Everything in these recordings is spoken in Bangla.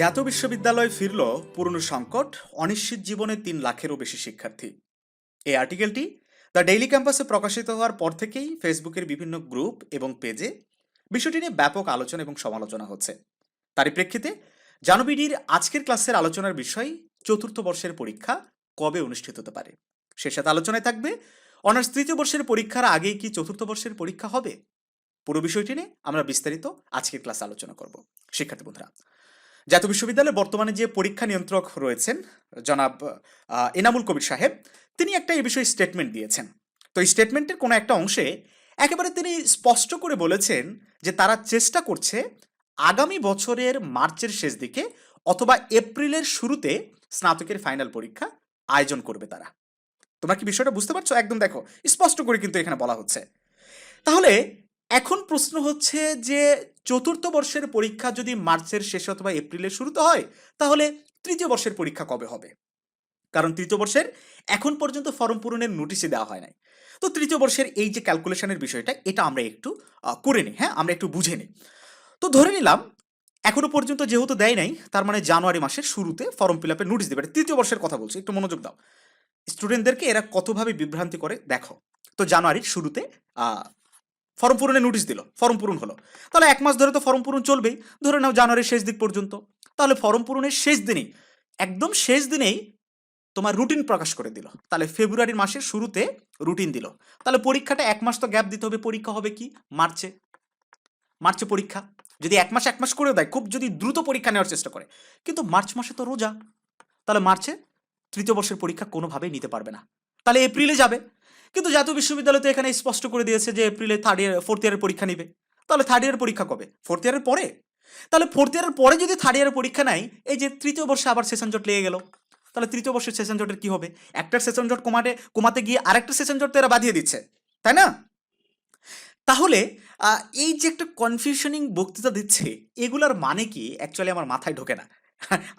জাতীয় বিশ্ববিদ্যালয় ফিরল পুরনো সংকট, অনিশ্চিত জীবনে তিন লাখেরও বেশি শিক্ষার্থী। এই আর্টিকেলটি দ্য ডেইলি ক্যাম্পাসে প্রকাশিত হওয়ার পর থেকেই ফেসবুকের বিভিন্ন গ্রুপ এবং পেজে বিষয়টি নিয়ে ব্যাপক আলোচনা এবং সমালোচনা হচ্ছে। তারই প্রেক্ষিতে জানবিডির আজকের ক্লাসের আলোচনার বিষয় চতুর্থ বর্ষের পরীক্ষা কবে অনুষ্ঠিত হতে পারে? সে সাথে আলোচনায় থাকবে, অনার্স তৃতীয় বর্ষের পরীক্ষার আগেই কি চতুর্থ বর্ষের পরীক্ষা হবে? পুরো বিষয়টি নিয়ে আমরা বিস্তারিত আজকের ক্লাসে আলোচনা করব। শিক্ষার্থী বন্ধুরা জাতীয় বিশ্ববিদ্যালয়ে বর্তমানে যে পরীক্ষা নিয়ন্ত্রক রয়েছেন, জনাব এনামুল কবির সাহেব, তিনি একটা এ বিষয়ে স্টেটমেন্ট দিয়েছেন। তো এই স্টেটমেন্টের কোনো একটা অংশে একেবারে তিনি স্পষ্ট করে বলেছেন যে তারা চেষ্টা করছে আগামী বছরের মার্চের শেষ দিকে অথবা এপ্রিলের শুরুতে স্নাতকের ফাইনাল পরীক্ষা আয়োজন করবে তারা। তোমরা কি বিষয়টা বুঝতে পারছ? একদম দেখো, স্পষ্ট করে কিন্তু এখানে বলা হচ্ছে। তাহলে এখন প্রশ্ন হচ্ছে যে চতুর্থ বর্ষের পরীক্ষা যদি মার্চের শেষে অথবা এপ্রিলের শুরুতে হয়, তাহলে তৃতীয় বর্ষের পরীক্ষা কবে হবে? কারণ তৃতীয় বর্ষের এখন পর্যন্ত ফর্ম পূরণের নোটিশই দেওয়া হয় নাই। তো তৃতীয় বর্ষের এই যে ক্যালকুলেশনের বিষয়টা, এটা আমরা একটু করে নিই হ্যাঁ? আমরা একটু বুঝে নিই। তো ধরে নিলাম, এখনও পর্যন্ত যেহেতু দেয় নাই, তার মানে জানুয়ারি মাসের শুরুতে ফর্ম ফিল আপের নোটিশ দেবে। তৃতীয় বর্ষের কথা বলছি, একটু মনোযোগ দাও। স্টুডেন্টদেরকে এরা কতভাবে বিভ্রান্তি করে, দেখো। তো জানুয়ারির শুরুতে ফর্ম পূরণে নোটিশ দিল, ফর্ম পূরণ হলো। তাহলে এক মাস ধরে তো ফর্ম পূরণ চলবেই, ধরে নাও জানুয়ারির শেষ দিক পর্যন্ত। তাহলে ফর্ম পূরণের শেষ দিনেই, একদম শেষ দিনেই তোমার রুটিন প্রকাশ করে দিল। তাহলে ফেব্রুয়ারি মাসের শুরুতে রুটিন দিল। তাহলে পরীক্ষাটা এক মাস তো গ্যাপ দিতে হবে, পরীক্ষা হবে কি? মার্চে। মার্চে পরীক্ষা। যদি এক মাস এক মাস করেও দেয়, খুব যদি দ্রুত পরীক্ষা নেওয়ার চেষ্টা করে। কিন্তু মার্চ মাসে তো রোজা। তাহলে মার্চে তৃতীয় বর্ষের পরীক্ষা কোনোভাবেই নিতে পারবে না। তাহলে এপ্রিলে যাবে। কিন্তু জাতীয় বিশ্ববিদ্যালয় তো এখানে স্পষ্ট করে দিয়েছে যে এপ্রিলে থার্ড ইয়ার ফোর্থ ইয়ারের পরীক্ষা নিবে। তাহলে থার্ড ইয়ারের পরীক্ষা কবে? ফোর্থ ইয়ারের পরে? তাহলে ফোর্থ ইয়ারের পরে যদি থার্ড ইয়ারের পরীক্ষা নাই, এই যে তৃতীয় বর্ষে আবার সেশন জট লেগে গেল। তাহলে তৃতীয় বর্ষের সেশন জটের কী হবে? একটা সেশন জট কমাতে কমাতে গিয়ে আরেকটা সেশন জট তো এরা বাঁধিয়ে দিচ্ছে। তাই না? তাহলে এই যে একটা কনফিউশনিং বক্তৃতা দিচ্ছে, এগুলার মানে কি? অ্যাকচুয়ালি আমার মাথায় ঢোকে না।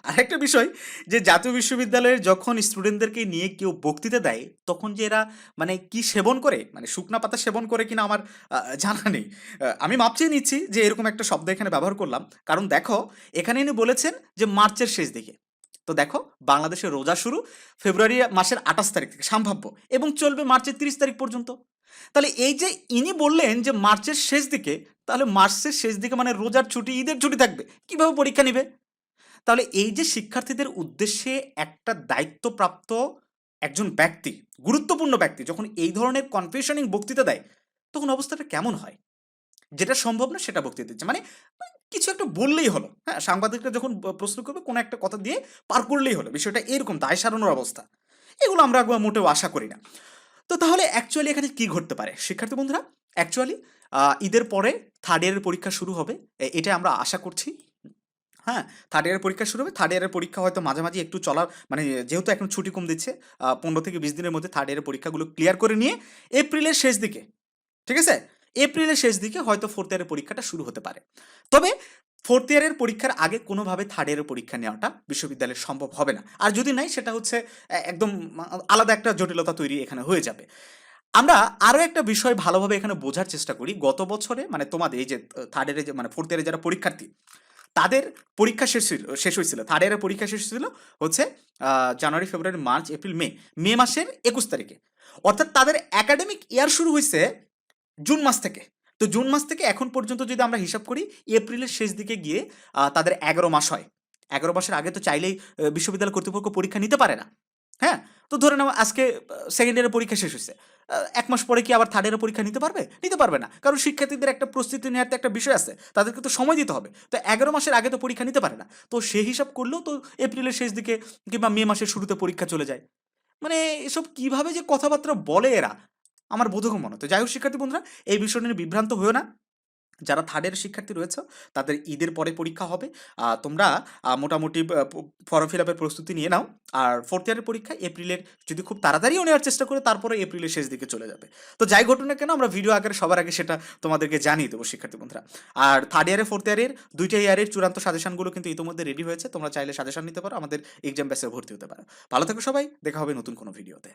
আরেকটা বিষয় যে জাতীয় বিশ্ববিদ্যালয়ের যখন স্টুডেন্টদেরকে নিয়ে কেউ বক্তৃতা দেয়, তখন যে এরা মানে কি সেবন করে? মানে শুকনা পাতা সেবন করে কিনা আমার জানা নেই। আমি মাপ চেয়ে নিচ্ছি যে এরকম একটা শব্দ এখানে ব্যবহার করলাম। কারণ দেখো, এখানে ইনি বলেছেন যে মার্চের শেষ দিকে। তো দেখো, বাংলাদেশের রোজা শুরু ফেব্রুয়ারি মাসের আঠাশ তারিখ থেকে সম্ভাব্য এবং চলবে মার্চের তিরিশ তারিখ পর্যন্ত। তাহলে এই যে ইনি বললেন যে মার্চের শেষ দিকে, তাহলে মার্চের শেষ দিকে মানে রোজার ছুটি, ঈদের ছুটি থাকবে। কীভাবে পরীক্ষা নিবে? তাহলে এই যে শিক্ষার্থীদের উদ্দেশ্যে একটা দায়িত্বপ্রাপ্ত একজন ব্যক্তি, গুরুত্বপূর্ণ ব্যক্তি যখন এই ধরনের কনফিউশনিং বক্তৃতা দেয়, তখন অবস্থাটা কেমন হয়? যেটা সম্ভব না সেটা বক্তৃতা দিচ্ছে। মানে কিছু একটা বললেই হলো। হ্যাঁ সাংবাদিকরা যখন প্রশ্ন করবে কোনো একটা কথা দিয়ে পার করলেই হলো। বিষয়টা এরকম দায় সারানোর অবস্থা। এগুলো আমরা মোটেও আশা করি না। তো তাহলে অ্যাকচুয়ালি এখানে কি ঘটতে পারে? শিক্ষার্থী বন্ধুরা অ্যাকচুয়ালি ঈদের পরে থার্ড ইয়ারের পরীক্ষা শুরু হবে। এটা আমরা আশা করছি। হ্যাঁ থার্ড ইয়ারের পরীক্ষা শুরু হবে। থার্ড ইয়ারের পরীক্ষা হয়তো মাঝামাঝি একটু চলার মানে যেহেতু এখন ছুটি কম দিচ্ছে পনেরো থেকে বিশ দিনের মধ্যে থার্ড ইয়ারের পরীক্ষাগুলো ক্লিয়ার করে নিয়ে এপ্রিলের শেষ দিকে, ঠিক আছে? এপ্রিলের শেষ দিকে হয়তো ফোর্থ ইয়ারের পরীক্ষাটা শুরু হতে পারে। তবে ফোর্থ ইয়ারের পরীক্ষার আগে কোনোভাবে থার্ড ইয়ারের পরীক্ষা নেওয়াটা বিশ্ববিদ্যালয়ের সম্ভব হবে না। আর যদি নাই, সেটা হচ্ছে একদম আলাদা একটা জটিলতা তৈরি এখানে হয়ে যাবে। আমরা আরও একটা বিষয় ভালোভাবে এখানে বোঝার চেষ্টা করি। গত বছরে মানে তোমাদের এই যে থার্ড ইয়ারে যে মানে ফোর্থ ইয়ারে যারা পরীক্ষার্থী তাদের পরীক্ষা শেষ ছিল শেষ হয়েছিল থার্ড ইয়ারের পরীক্ষা শেষ হয়েছিল হচ্ছে জানুয়ারি, ফেব্রুয়ারি, মার্চ, এপ্রিল, মে। মে মাসের একুশ তারিখে। অর্থাৎ তাদের একাডেমিক ইয়ার শুরু হয়েছে জুন মাস থেকে। তো জুন মাস থেকে এখন পর্যন্ত যদি আমরা হিসাব করি, এপ্রিলের শেষ দিকে গিয়ে তাদের এগারো মাস হয়। এগারো মাসের আগে তো চাইলেই বিশ্ববিদ্যালয় কর্তৃপক্ষ পরীক্ষা নিতে পারে না। হ্যাঁ? তো ধরে নাও আজকে সেকেন্ড ইয়ারের পরীক্ষা শেষ হয়েছে। এক মাস পরে কি আবার থার্ড ইয়ারের পরীক্ষা নিতে পারবে? নিতে পারবে না। কারণ শিক্ষার্থীদের একটা প্রস্তুতি নেওয়ার তো একটা বিষয় আছে। তাদেরকে তো সময় দিতে হবে। তো এগারো মাসের আগে তো পরীক্ষা নিতে পারে না। তো সেই হিসাব করলেও তো এপ্রিলের শেষ দিকে কিংবা মে মাসের শুরুতে পরীক্ষা চলে যায়। মানে এসব কীভাবে যে কথাবার্তা বলে এরা? আমার বোধগম্য মনে তো যাই হোক শিক্ষার্থী বন্ধুরা, এই বিষয় নিয়ে বিভ্রান্ত হয়েও না। যারা থার্ড থার্ডের শিক্ষার্থী রয়েছে, তাদের ঈদের পরে পরীক্ষা হবে। তোমরা মোটামুটি ফর্ম ফিল আপের প্রস্তুতি নিয়ে নাও। আর ফোর্থ ইয়ারের পরীক্ষা এপ্রিলের, যদি খুব তাড়াতাড়িও নেওয়ার চেষ্টা করে, তারপরে এপ্রিলের শেষ দিকে চলে যাবে। তো যাই ঘটনা কেন, আমরা ভিডিও আকারে, সবার আগে সেটা তোমাদেরকে জানিয়ে দেবো, শিক্ষার্থী বন্ধুরা। আর থার্ড ইয়ারে ফোর্থ ইয়ারের দুইটা ইয়ারের চূড়ান্ত সাজেশনগুলো কিন্তু ইতিমধ্যে রেডি হয়েছে। তোমরা চাইলে সাজেশন নিতে পারো। আমাদের এক্সাম ব্যাসে ভর্তি হতে পারো। ভালো থাকো সবাই। দেখা হবে নতুন কোনো ভিডিওতে